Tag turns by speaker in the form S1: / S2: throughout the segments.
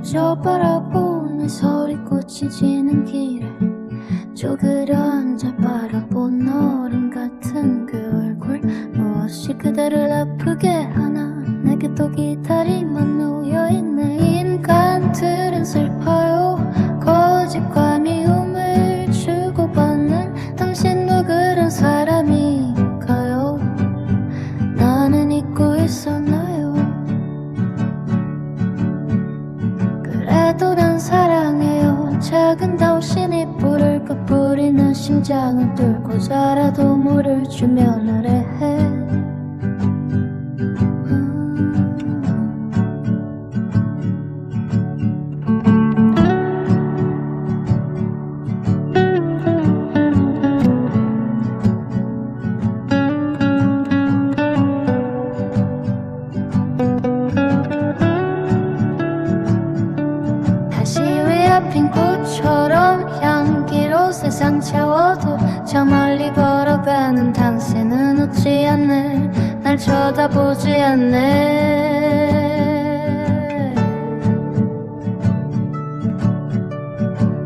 S1: 그저 바라보는 소리꽃이 지는 길에 쪼그려 앉아 바라본 어른 같은 그 얼굴 무엇이 그대를 아프게 하나 내게 또 기다리 작은 당신이 불을 끝부리는 심장을 뚫고 자라도 물을 주며 노래해. 위아핀 꽃처럼 향기로 세상 채워도 저 멀리 걸어가는 당신은 웃지 않네. 날 쳐다보지 않네.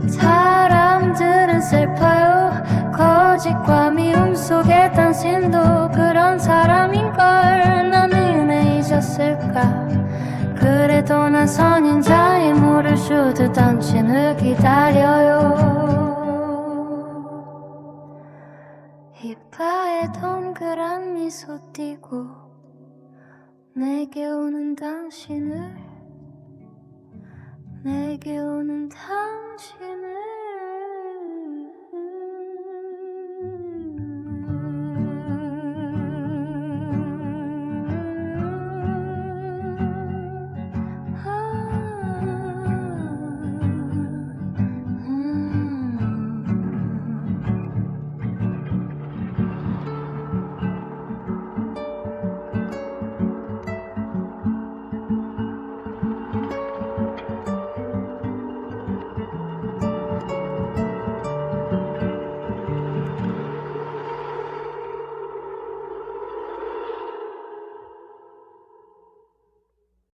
S1: 사람들은 슬퍼요. 거짓과 미움 속에 당신도 그런 사람인걸. 나는 왜 잊었을까? 그래도 난 선인자 주듯 당신을 기다려요. 이파에 동그란 미소 띠고 내게 오는 당신을 내게 오는 당신을